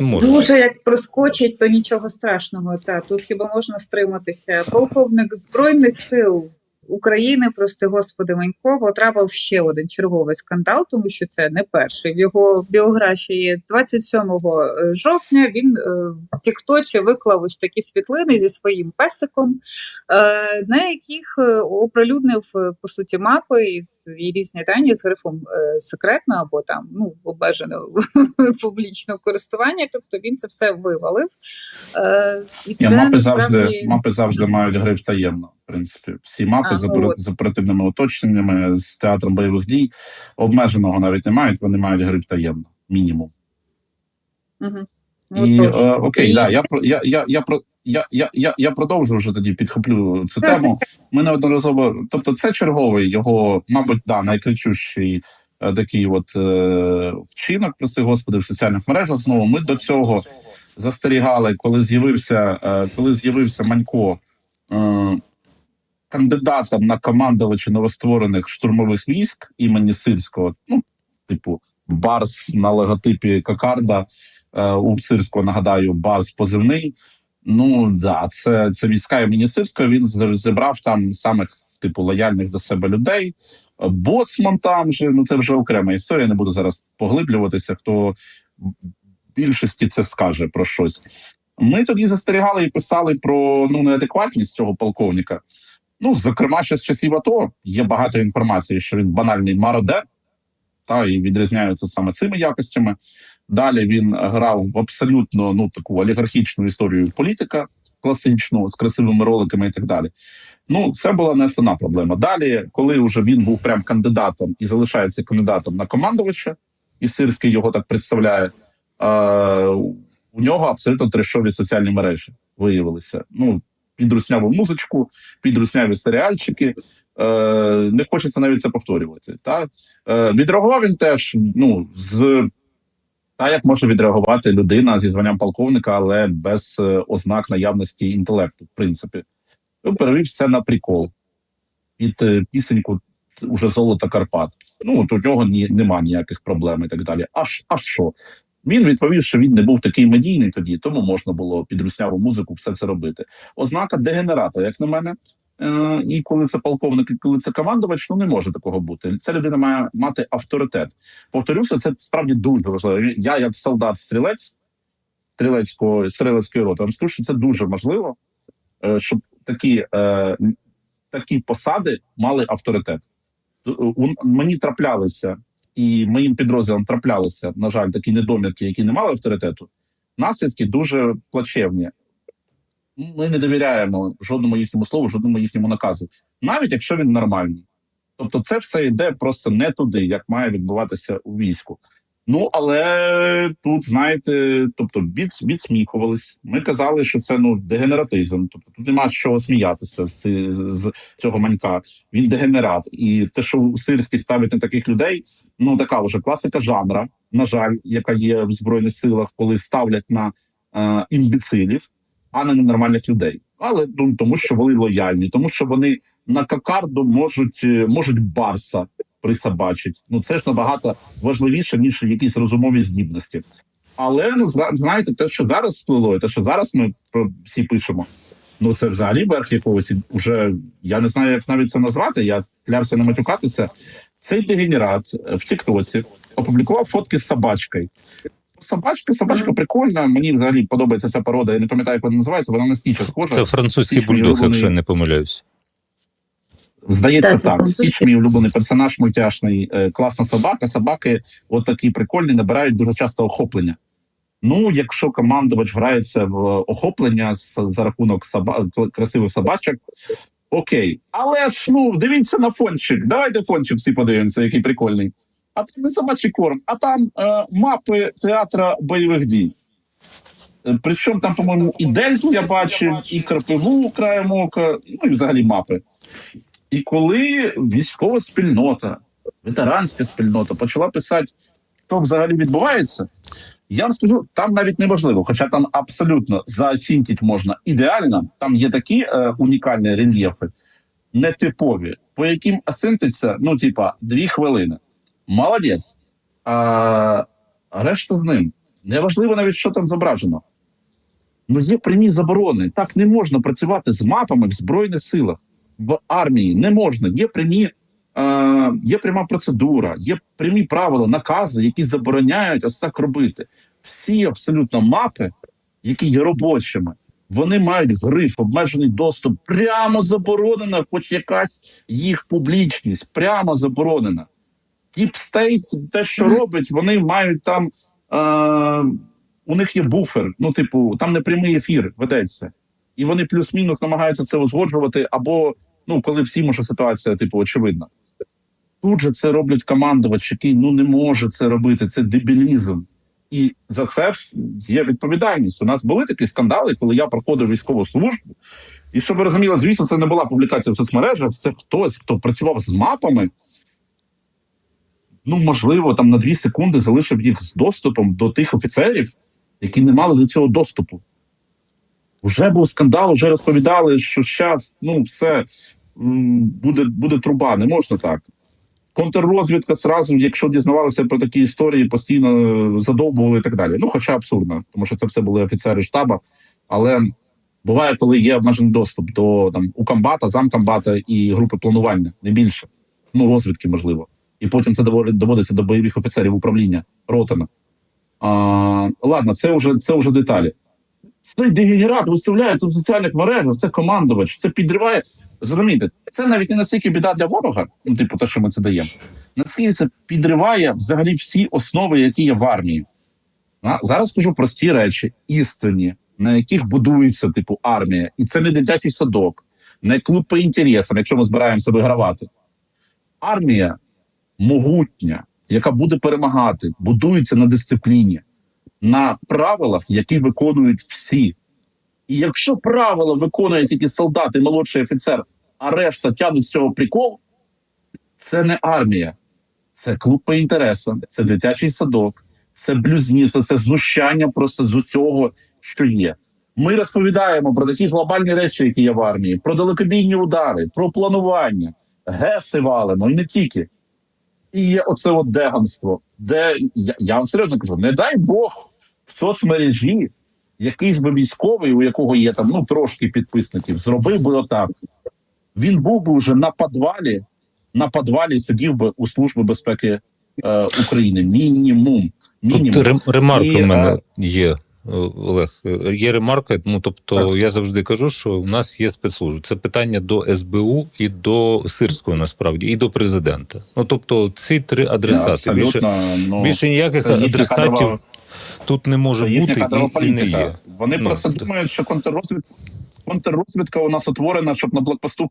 може. Дуже як проскочить, то нічого страшного. Та тут хіба можна стриматися. Полковник збройних сил України, прости господи, Манько, потрапив ще один черговий скандал, тому що це не перший. В його біографії 27 жовтня він е, в Тіктоці виклав ось такі світлини зі своїм песиком, е, на яких е, оприлюднив е, по суті мапи і і різні дані з грифом е, секретно або там ну обмежено публічного користування. Тобто він це все вивалив. Е, і це мапи завжди мапи завжди мають гриф таємно. Принципі, всі мапи з, ну опер- з оперативними уточненнями, з театром бойових дій обмеженого навіть не мають. Вони мають гриф таємно, мінімум. Мгм. І е, окей, да, я я, я, я про. Я, я, я, я продовжу вже тоді підхоплю цю тему. Ми неодноразово, тобто, це черговий його, мабуть, да, найкричущий е, такий от е, вчинок, прости господи, в соціальних мережах. Знову ми до цього застерігали, коли з'явився, е, коли з'явився Манько е, кандидатом на командувача новостворених штурмових військ імені Сирського, ну, типу, Барс на логотипі Кокарда. Е, у Сирського, нагадаю, Барс позивний. Ну да, це, це війська імені Сирського. Він зібрав там самих типу лояльних до себе людей. Боцман там же, ну це вже окрема історія. Не буду зараз поглиблюватися. Хто більшості це скаже про щось. Ми тоді застерігали і писали про ну неадекватність цього полковника. Ну, зокрема, ще з часів АТО є багато інформації, що він банальний мародер, та і відрізняється саме цими якостями. Далі він грав в абсолютно ну таку олігархічну історію політика класичну з красивими роликами і так далі. Ну, це була не основна проблема. Далі, коли вже він був прям кандидатом і залишається кандидатом на командувача, і Сирський його так представляє. Е, у нього абсолютно трешові соціальні мережі виявилися. Ну, підрусняву музичку, підрусняві серіальчики. Е, не хочеться навіть це повторювати. Та? Е, відреагував він теж ну, з та як може відреагувати людина зі званням полковника, але без е, ознак наявності інтелекту, в принципі. Він перевів все на прикол під е, пісеньку уже золота Карпат. Ну, от у нього ні, нема ніяких проблем і так далі. А, ж- а що? Він відповів, що він не був такий медійний тоді, тому можна було під русняву музику все це робити. Ознака дегенерата, як на мене. Е, і коли це полковник, і коли це командувач, ну не може такого бути. Ця людина має мати авторитет. Повторюся, це справді дуже важливо. Я, як солдат-стрілець стрілецької стрілецької роти, вам скажу, що це дуже важливо, е, щоб такі, е, такі посади мали авторитет. Мені траплялися, і моїм підрозділам траплялися, на жаль, такі недомірки, які не мали авторитету. Наслідки дуже плачевні. Ми не довіряємо жодному їхньому слову, жодному їхньому наказу, навіть якщо він нормальний. Тобто, це все йде просто не туди, як має відбуватися у війську. Ну але тут, знаєте, тобто від, відсміхувались. Ми казали, що це ну дегенератизм. Тобто тут нема з чого сміятися з, з, цього манька. Він дегенерат. І те, що Сирський ставить на таких людей, ну така вже класика жанра, на жаль, яка є в збройних силах, коли ставлять на е, імбецилів, а не на нормальних людей. Але ну, тому, що вони лояльні, тому що вони на кокарду можуть, е, можуть барса присобачить. Ну це ж набагато важливіше ніж якісь розумові здібності. Але ну зна- знаєте, те, що зараз сплило, і те, що зараз ми про всі пишемо. Ну це взагалі верх якогось уже я не знаю, як навіть це назвати. Я клявся не матюкатися. Цей дегенерат е, в Тіктоці опублікував фотки з собачкою. Собачка, собачка прикольна. Мені взагалі подобається ця порода. Я не пам'ятаю, як вона називається. Вона на стіча схожа. Це французький бульдог, якщо я не помиляюсь. Здається, Так, так. Стіч мій улюблений персонаж мультяшний, е, класна собака. Собаки, от такі прикольні, набирають дуже часто охоплення. Ну, якщо командувач грається в охоплення за рахунок соба, красивих собачок, окей. Але ж ну дивіться на фончик. Давайте фончик всі подивимося, який прикольний. А це не собачий корм, а там е, мапи театра бойових дій. Е, Причому там, по-моєму, і Дельту я бачив, і Карпиву краєм ока, ну і взагалі мапи. І коли військова спільнота, ветеранська спільнота почала писати, що взагалі відбувається, я вам скажу, там навіть неможливо, хоча там абсолютно заосінтіть можна ідеально. Там є такі е, унікальні рельєфи, нетипові, по яким осинтиться, ну, типа, дві хвилини. Молодець. А решта з ним. Неважливо навіть, що там зображено. Ну, є прямі заборони. Так не можна працювати з мапами в Збройних силах, в армії. Не можна. Є прямі, е, є пряма процедура, є прямі правила, накази, які забороняють ось так робити. Всі абсолютно мапи, які є робочими, вони мають гриф, обмежений доступ. Прямо заборонена, хоч якась їх публічність, прямо заборонена. State, те, що робить, вони мають там. Е, у них є буфер. Ну, типу, там не прямий ефір ведеться. І вони плюс-мінус намагаються це узгоджувати, або ну, коли всім уже ситуація, типу, очевидна. Тут же це роблять командувач, який ну не може це робити. Це дебілізм. І за це є відповідальність. У нас були такі скандали, коли я проходив військову службу. І щоб ви розуміли, звісно, це не була публікація в соцмережах, це хтось, хто працював з мапами. Ну, можливо, там на дві секунди залишив їх з доступом до тих офіцерів, які не мали до цього доступу. Вже був скандал, вже розповідали, що зараз ну, все буде, буде труба, не можна так. Контррозвідка зразу, якщо дізнавалися про такі історії, постійно е, задовбували і так далі. Ну, хоча абсурдно, тому що це все були офіцери штаба. Але буває, коли є обмежений доступ до там у комбата, замкомбата і групи планування, не більше. Ну, розвідки, можливо. І потім це доводить- доводиться до бойових офіцерів управління ротами. А, ладно, це вже, це вже деталі. Цей дегенерат виставляється в соціальних мережах, це командувач, це підриває. Зрозумійте, це навіть не настільки біда для ворога, ну, типу, те, що ми це даємо. Наскільки це підриває взагалі всі основи, які є в армії. А, зараз кажу прості речі, істинні, на яких будується типу армія. І це не дитячий садок, не клуб по інтересам, якщо ми збираємося вигравати. Армія могутня, яка буде перемагати, будується на дисципліні, на правилах, які виконують всі. І якщо правила виконує тільки солдат і молодший офіцер, а решта тягнуть з цього прикол, це не армія, це клуб по інтересам, це дитячий садок, це блюзнірство, це знущання просто з усього, що є. Ми розповідаємо про такі глобальні речі, які є в армії, про далекобійні удари, про планування, геси валимо, і не тільки. І є оце от деганство, де я, я вам серйозно кажу, не дай Бог в соцмережі якийсь би військовий, у якого є там ну трошки підписників, зробив би отак. Він був би вже на подвалі, на подвалі сидів би у Служби безпеки е, України. Мінімум. Мінімум. Тут ремарка І, в мене е, є, е, Олег. Є ремарка. Ну тобто, я завжди кажу, що у нас є спецслужби. Це питання до СБУ і до Сирського насправді, і до президента. Ну тобто, ці три адресати. Більше, ну, більше ніяких адресатів тут не може Це бути і, і не є. Вони Ну, просто т- думають, що контррозвідка, контррозвідка у нас утворена, щоб на блокпосту в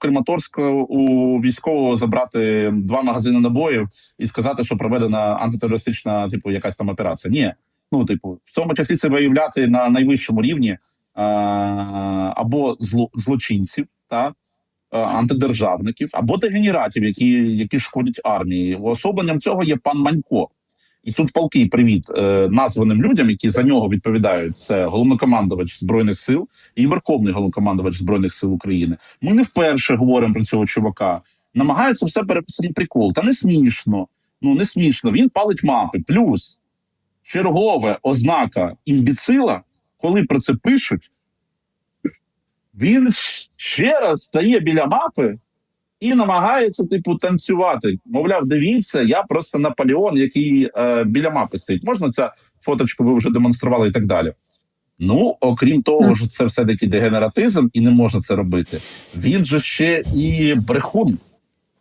у військового забрати два магазини набоїв і сказати, що проведена антитерористична, типу, якась там операція. Ні, ну типу, в тому числі це виявляти на найвищому рівні а, або зло, злочинців, та антидержавників, або дегенератів, які, які шкодять армії. Уособленням цього є пан Манько. І тут полки привіт е, названим людям, які за нього відповідають. Це головнокомандувач збройних сил і верховний головнокомандувач збройних сил України. Ми не вперше говоримо про цього чувака. Намагаються все переписати прикол. Та не смішно. Ну не смішно. Він палить мапи. Плюс чергове ознака імбіцила, коли про це пишуть, він ще раз стає біля мапи і намагається, типу, танцювати. Мовляв, дивіться, я просто Наполеон, який е, біля мапи стоїть. Можна ця фоточку ви вже демонстрували і так далі. Ну, окрім того, що це все-таки дегенератизм, і не можна це робити. Він же ще і брехун.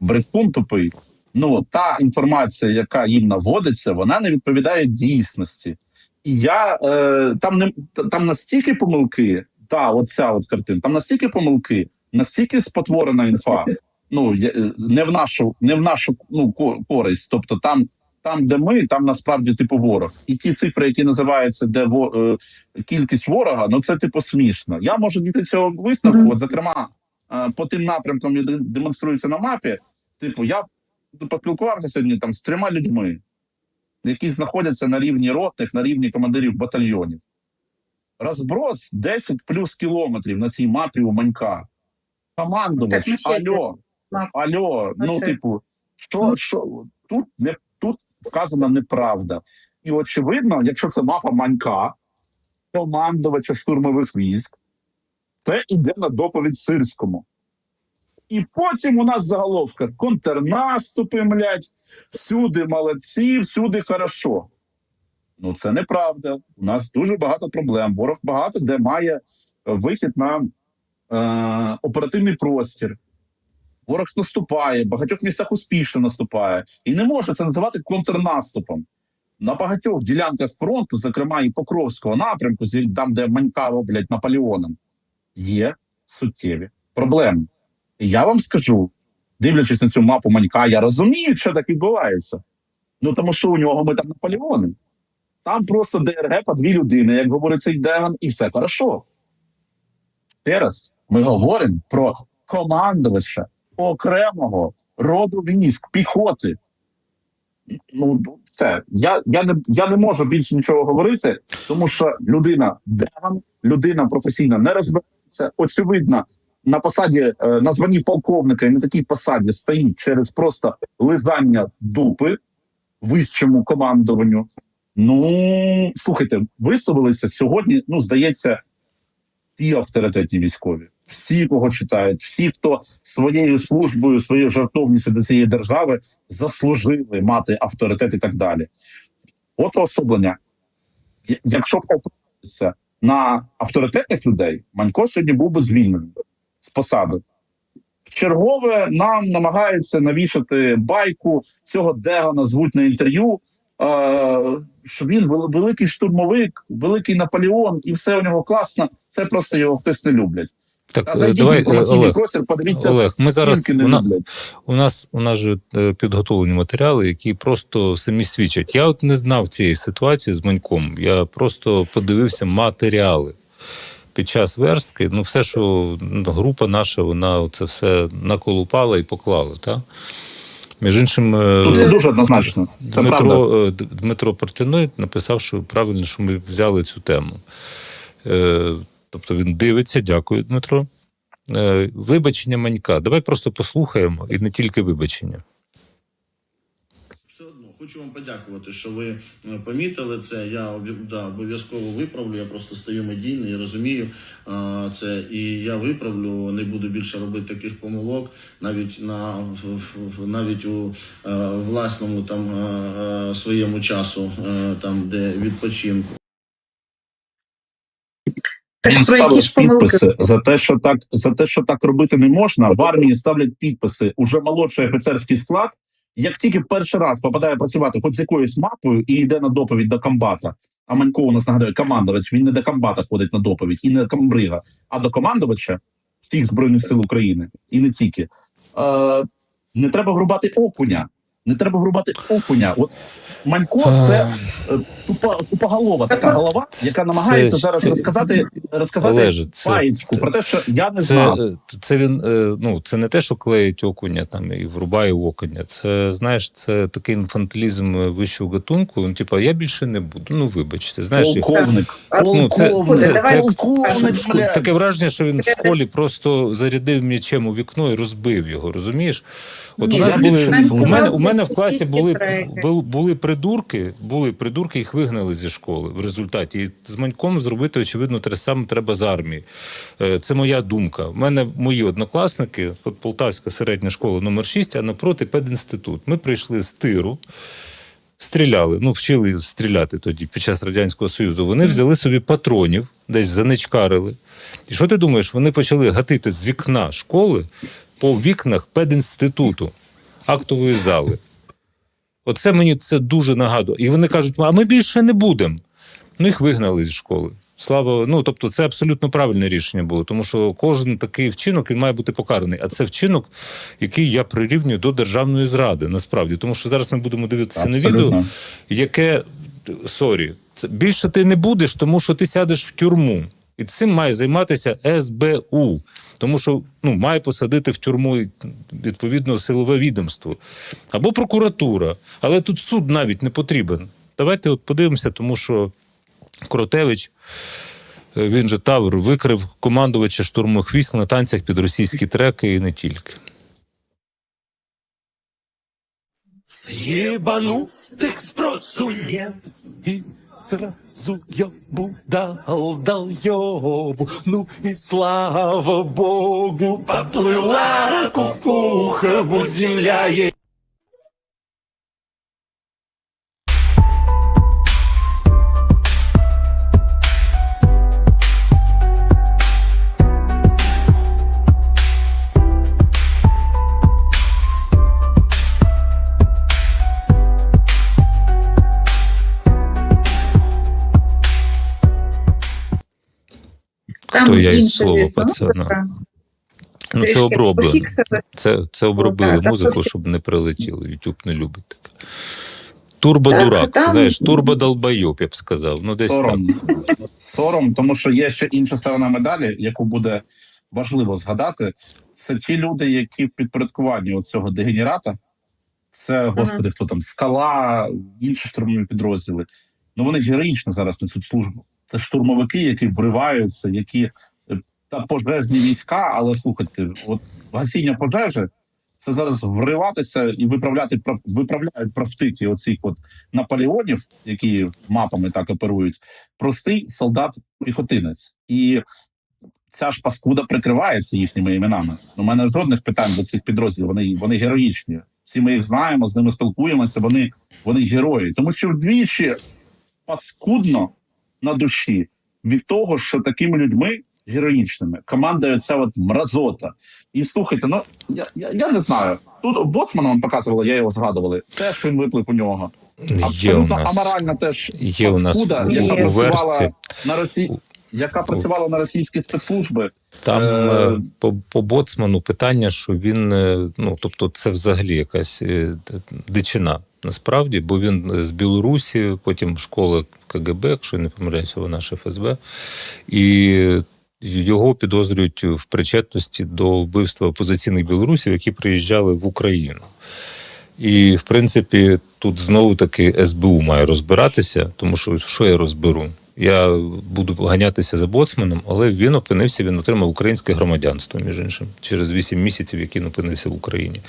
Брехун тупий. Ну, та інформація, яка їм наводиться, вона не відповідає дійсності. І я е, там не там настільки помилки, та оця от картина, там настільки помилки, настільки спотворена інфа. Ну е, не в нашу, не в нашу ну користь. Тобто, там, там, де ми, там насправді типу ворог. І ті цифри, які називаються, де во, е, кількість ворога, ну це типу смішно. Я можу дійти цього висновку. Мгм. От, зокрема, е, по тим напрямкам, які демонструються на мапі. Типу, я поспілкувався сьогодні там з трьома людьми, які знаходяться на рівні ротних, на рівні командирів батальйонів. Розброс 10 плюс кілометрів на цій мапі у Манька. Командувач, Так, алло, ну, типу, що, що тут не тут вказана неправда. І очевидно, якщо це мапа манька, командувача штурмових військ, це йде на доповідь сирському. І потім у нас заголовка контрнаступи, млять, всюди молодці, всюди хорошо. Ну, це неправда. У нас дуже багато проблем. Ворог багато де має вихід на е, оперативний простір. Ворог наступає, в багатьох місцях успішно наступає. І не може це називати контрнаступом. На багатьох ділянках фронту, зокрема і Покровського напрямку, там, де манька роблять Наполеоном, є суттєві проблеми. І я вам скажу, дивлячись на цю мапу манька, я розумію, що так відбувається. Ну тому що у нього ми там Наполеони. Там просто ДРГ по дві людини, як говорить цей Деган, і все хорошо. Ще раз, ми говоримо про командувача окремого роду військ, піхоти. Ну, це я, я, не, я не можу більше нічого говорити, тому що людина Деган, людина професійно не розбирається. Очевидно, на посаді, е, на званні полковника і на такій посаді стоїть через просто лизання дупи вищому командуванню. Ну, слухайте, висловилися сьогодні, ну, здається, всі авторитетні військові, всі, кого читають, всі, хто своєю службою, своєю жартовністю до цієї держави заслужили мати авторитет і так далі. От особлення. Якщо б опиратися на авторитетних людей, Манько сьогодні був би звільнений з посади. Чергове нам намагаються навішати байку цього Дегана звуть на інтерв'ю. що він великий штурмовик, великий Наполеон, і все у нього класно. Це просто його хтось не люблять. Так, А е, зайдіть давай, Олег. простір, подивіться, Олег, ми зараз скільки не. У нас у нас же е, підготовлені матеріали, які просто самі свідчать. Я от не знав цієї ситуації з Маньком. Я просто подивився матеріали. Під час верстки, ну все, що група наша, вона це все наколупала і поклала. Та? Між іншим, е, Тут це дуже однозначно. Це. Дмитро, е, Дмитро Портяной написав, що правильно, що ми взяли цю тему. Е, Тобто він дивиться, дякую, Дмитро. Е, Вибачення Манька. Давай просто послухаємо, і не тільки вибачення. Хочу вам подякувати, що ви е, помітили це. Я да, обов'язково виправлю. Я просто стаю медійний і розумію а, це. І я виправлю. Не буду більше робити таких помилок, навіть на навіть у е, власному там е, е, своєму часу, е, там де відпочинку. Так Він ставив помилки? підписи за те, що так за те, що так робити не можна. В армії ставлять підписи уже молодший офіцерський склад. Як тільки перший раз попадає працювати хоч з якоюсь мапою і йде на доповідь до комбата, а Манько у нас нагадує командувач, він не до комбата ходить на доповідь, і не до комбрига, а до командувача всіх збройних сил України, і не тільки. Е, не треба врубати окуня. Не треба врубати окуня. От Манько це е, тупа, тупоголова, така голова, яка намагається Це- зараз це- розказати, розказати Олеже, це- Паїцьку це- про те, що я не Це, знав. е, це він е, ну це не те, що клеїть окуня там і врубає окуня. Це знаєш, це такий інфантилізм вищого гатунку. Ну, типа, я більше не буду. Ну вибачте, знаєш, Полковник. Ну, це- Полковник. це- Полковник, Шко- Таке враження, що він в школі просто зарядив м'ячем у вікно і розбив його. Розумієш? От Ні, у нас я були у мене у мене в класі були, були були придурки, були придурки, їх вигнали зі школи в результаті. І з маньком зробити очевидно те саме треба з армії. Е, Це моя думка. У мене мої однокласники, от Полтавська середня школа номер 6, а напроти пединститут. Ми прийшли з тиру. Стріляли, ну вчили стріляти тоді під час радянського союзу. Вони взяли собі патронів, десь заничкарили. І що ти думаєш? Вони почали гатити з вікна школи по вікнах пединституту, актової зали. Оце мені це дуже нагадує. І вони кажуть, а ми більше не будемо. Ну, їх вигнали зі школи. Слава, ну тобто, це абсолютно правильне рішення було, тому що кожен такий вчинок він має бути покараний. А це вчинок, який я прирівнюю до державної зради, насправді. Тому що зараз ми будемо дивитися на відео, яке сорі, це більше ти не будеш, тому що ти сядеш в тюрму. І цим має займатися СБУ, тому що ну, має посадити в тюрму відповідно силове відомство або прокуратура. Але тут суд навіть не потрібен. Давайте от подивимося, тому що Кротевич, е, він же Тавр, викрив командувача штурмових військ на танцях під російські треки і не тільки. так спросу нет И сразу ёбу дал, дал ёбу. Ну и слава богу, поплыла кукуха, будь земля ей. Я із слова пацана? музика. Ну, це оброблено. Це, це обробили Так, так, музику, так. щоб не прилетіло. YouTube не любить таке. Турбодурак, Так, там- знаєш, турбодолбайоб, я б сказав. Ну, десь. Сором. Сором, тому що є ще інша сторона медалі, яку буде важливо згадати. Це ті люди, які в підпорядкуванні от цього дегенерата. Це, господи, хто там, скала, інші штурмові підрозділи. Ну вони героїчно зараз несуть службу. Це штурмовики, які вриваються, які е, та пожежні війська, але слухайте, от гасіння пожежі це зараз вриватися і виправляти прав- виправляють правтики оцих от наполеонів, які мапами так оперують. Простий солдат-піхотинець. І ця ж паскуда прикривається їхніми іменами. У мене жодних питань до цих підрозділів. Вони, вони героїчні. Всі ми їх знаємо, з ними спілкуємося. Вони, вони герої. Тому що вдвічі паскудно на душі від того, що такими людьми героїчними командує ця от мразота. І слухайте, ну я, я, я не знаю. Тут боцмана вам показували, я його згадували. Теж він виклик у нього. Є у нас. аморальна теж Є у нас яка у працювала на Росії, яка працювала на російські спецслужби. Там Е, е, по, по боцману питання, що він, е, ну тобто, це взагалі якась е, дичина. Насправді, бо він з Білорусі, потім школа КГБ, якщо я не помиляюся, вона ж ФСБ, і його підозрюють в причетності до вбивства опозиційних білорусів, які приїжджали в Україну. І, в принципі, тут знову таки СБУ має розбиратися, тому що що я розберу? Я буду ганятися за боцманом, але він опинився, він отримав українське громадянство, між іншим, через 8 місяців, як він опинився в Україні.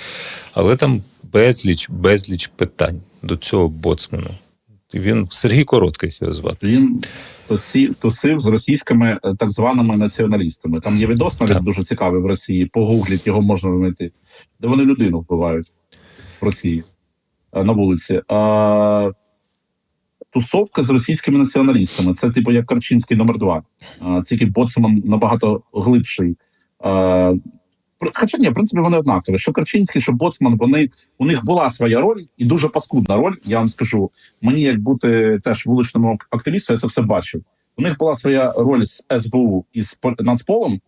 Але там безліч, безліч питань до цього боцману. Він Сергій Короткий його звати. Він тусів, тусив з російськими е, так званими націоналістами. Там є відос навіть Так. дуже цікавий в Росії. Погугліть його можна знайти, де вони людину вбивають в Росії е, на вулиці. А, тусовка з російськими націоналістами. Це типу як Карчинський номер 2 а, Тільки боцман набагато глибший. Хоча ні, в принципі, вони однакові. Що Карчинський, що Боцман, вони у них була своя роль і дуже паскудна роль. Я вам скажу. Мені як бути теж вуличним активістом, я це все бачив. У них була своя роль з СБУ і з Пол- Нацполом,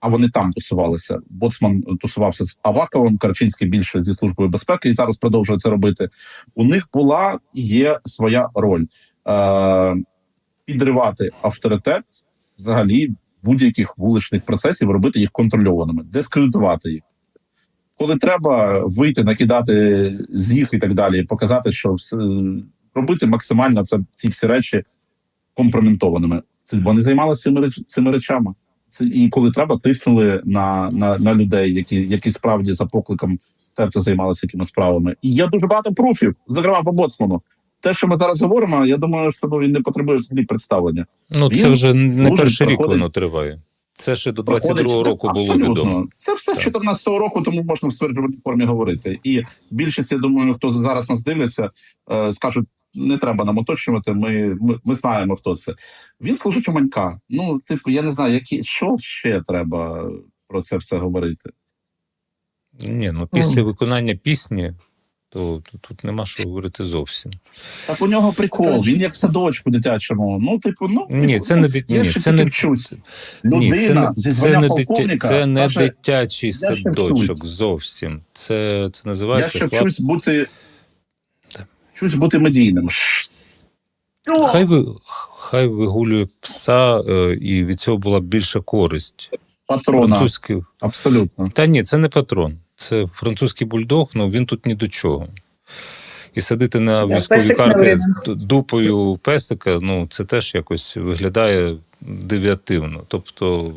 а вони там тусувалися. Боцман тусувався з Аваковим, Карчинський більше зі службою безпеки і зараз продовжує це робити. У них була і є своя роль е- підривати авторитет взагалі будь-яких вуличних процесів, робити їх контрольованими, дискредитувати їх. Коли треба вийти, накидати з їх і так далі, показати, що все, робити максимально це ці всі речі компроментованими. Це вони займалися цими реч- цими речами. Це і коли треба, тиснули на, на, на людей, які, які справді за покликом серця займалися якими справами. І є дуже багато пруфів, зокрема по боцману. Те, що ми зараз говоримо, я думаю, що ну, він не потребує взагалі представлення. Ну, це вже не перший рік воно триває. Це ще до Проходить- 22-го року Так, було абсолютно. відомо. Це все з Так. 14-го року, тому можна в стверджуваній формі говорити. І більшість, я думаю, хто зараз нас дивляться, е, скажуть. Не треба нам уточнювати. Ми, ми, ми знаємо, хто це. Він служить у Манька. Ну, типу, я не знаю, які що ще треба про це все говорити. Ні, ну після виконання пісні, то, тут нема що говорити зовсім. Так у нього прикол. Він як в садочку дитячому. Ну, типу, ну Ні, типу, це не ну, дит- я ні, це не вчусь. Ні, Людина це зі це не, дитя, це не каже, дитячий садочок зовсім. Це, це Я ще слаб... вчусь бути, вчусь бути медійним. Хай, ви, хай вигулює пса, е, і від цього була більша користь. Патрона. Французький. Абсолютно. Та ні, це не патрон. Це французький бульдог, ну він тут ні до чого. І садити на Да, військові карти дупою песика, ну це теж якось виглядає девіативно. Тобто,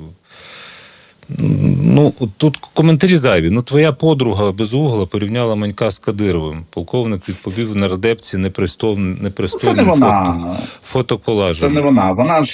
Ну, тут коментарі зайві. Ну, твоя подруга безугла порівняла Манька з Кадировим. Полковник відповів на радепці непристойним, вона. фото, фотоколажем. Це не вона. Вона ж.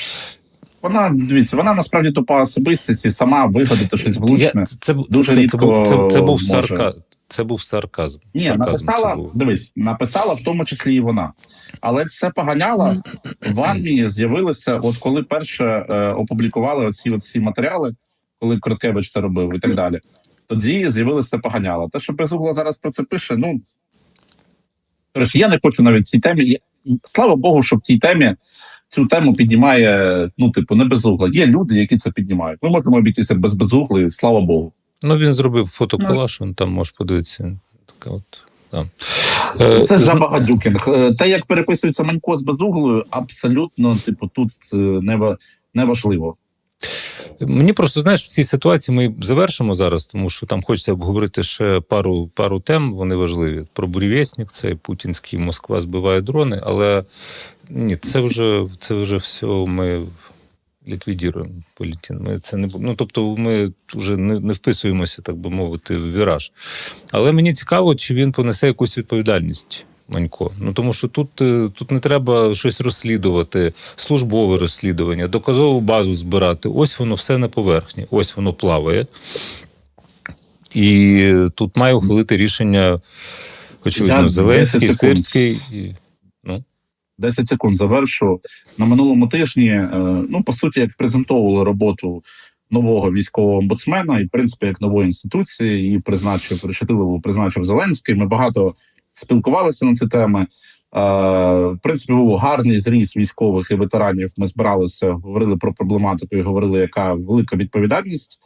Вона, дивіться, вона насправді тупа особистість і сама вигадати щось влучне. це, це, дуже це, це, рідко був, це, це був сарка, це був сарказм. Ні, сарказм написала, був. дивись, написала в тому числі і вона. Але це поганяла в армії з'явилося, от коли перше е, опублікували оці, оці матеріали, коли Короткевич це робив і так далі. Тоді з'явилося поганяло. Те, що Безугла зараз про це пише, ну я не хочу навіть цій темі. Слава Богу, що в цій темі цю тему піднімає, ну, типу, не безугла. Є люди, які це піднімають. Ми можемо обійтися без безугли, слава Богу. Ну, він зробив фотоколаж, він там можеш подивитися. Така от, да. Е, Це зн- забагадюкінг. Е, Те, як переписується Манько з безуглою, абсолютно, типу, тут е, не, ва- не важливо. Мені просто знаєш, в цій ситуації ми завершимо зараз, тому що там хочеться обговорити ще пару, пару тем. Вони важливі. Про бурєвєснік, це путінський Москва збиває дрони, але ні, це вже це вже все ми ліквідуємо політін. Ми це не ну, тобто, ми вже не, не вписуємося, так би мовити, в віраж. Але мені цікаво, чи він понесе якусь відповідальність. Манько. Ну тому що тут, е, тут не треба щось розслідувати, службове розслідування, доказову базу збирати. Ось воно все на поверхні, ось воно плаває. І тут має ухвалити рішення, очевидно, Зеленський, Сирський. І, ну, 10 секунд завершу. На минулому тижні, е, ну, по суті, як презентовували роботу нового військового омбудсмена, і, в принципі, як нової інституції, її призначив Решетилову призначив Зеленський. Ми багато спілкувалися на ці теми. Е, В принципі, був гарний зріз військових і ветеранів. Ми збиралися, говорили про проблематику і говорили, яка велика відповідальність.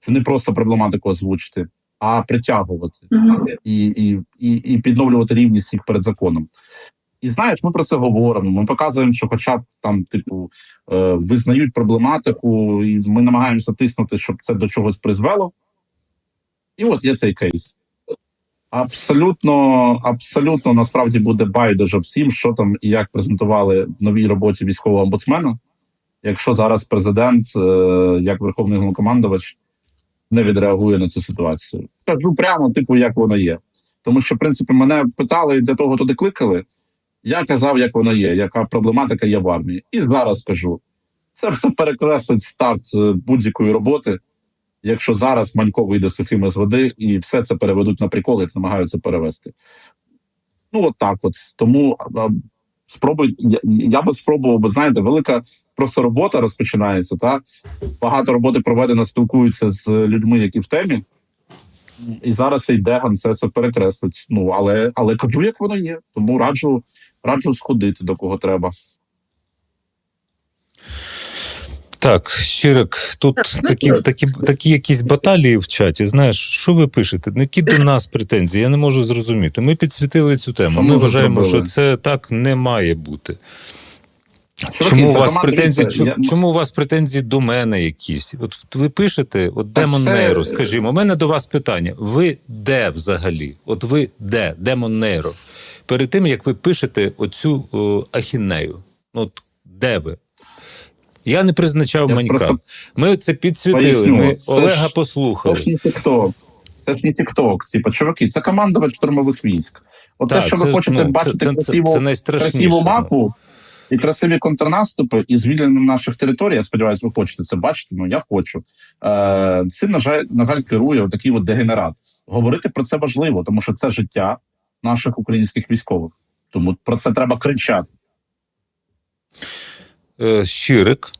Це не просто проблематику озвучити, а притягувати Мгм. і, і, і, і підновлювати рівність їх перед законом. І знаєш, ми про це говоримо. Ми показуємо, що, хоча б там, типу, е, визнають проблематику, і ми намагаємося тиснути, щоб це до чогось призвело. І от є цей кейс. Абсолютно, абсолютно насправді буде байдуже всім, що там і як презентували в новій роботі військового омбудсмена. Якщо зараз президент, е, як верховний головнокомандувач, не відреагує на цю ситуацію. Кажу прямо, типу, як воно є. Тому що, в принципі, мене питали і для того туди кликали. Я казав, як воно є, яка проблематика є в армії. І зараз скажу: це все перекреслить старт е, будь-якої роботи, якщо зараз Манько вийде сухими з води, і все це переведуть на прикол, як намагаються перевести. Ну, от так от. Тому спробуй, я, я би спробував, бо знаєте, велика просто робота розпочинається. Та? Багато роботи проведено, спілкуються з людьми, які в темі. І зараз цей Деган це все перекреслить. Ну але але кажу, як воно є. Тому раджу раджу сходити до кого треба. Так, Щирик, тут такі, такі, такі якісь баталії в чаті. Знаєш, що ви пишете? Які до нас претензії? Я не можу зрозуміти. Ми підсвітили цю тему. Ми ми вважаємо, що це так не має бути. Чому у вас претензії? Я- Чому у вас претензії до мене якісь? От ви пишете, от Демон це- Нейро, скажімо, у мене до вас питання. Ви де взагалі? От ви де? Демон Нейро? Перед тим як ви пишете оцю о, ахінею, ну, от де ви? Я не призначав просто Ми це підсвітили. поясню. Ми Це Олега ж- послухали. Це ж не тікток. Це ж не тікток. Типа, чуваки, це командувач штурмових військ. От Так, те, що ви хочете ну, бачити це, красиву, це, це красиву ну. мапу і красиві контрнаступи, і звільнення наших територій. Я сподіваюся, ви хочете це бачити. Ну я хочу. Е, цим на жаль, на жаль, керує такий от дегенерат. Говорити про це важливо, тому що це життя наших українських військових. Тому про це треба кричати. Е, Щирик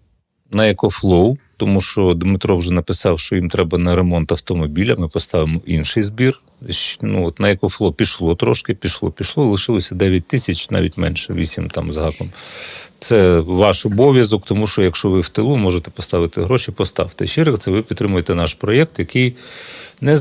на EcoFlow, тому що Дмитро вже написав, що їм треба на ремонт автомобіля. Ми поставимо інший збір. Ну, от на екофло пішло трошки, пішло, пішло. Лишилося 9 тисяч, навіть менше, 8 там з гаком. Це ваш обов'язок, тому що якщо ви в тилу можете поставити гроші, поставте. Щирик, це ви підтримуєте наш проєкт, який не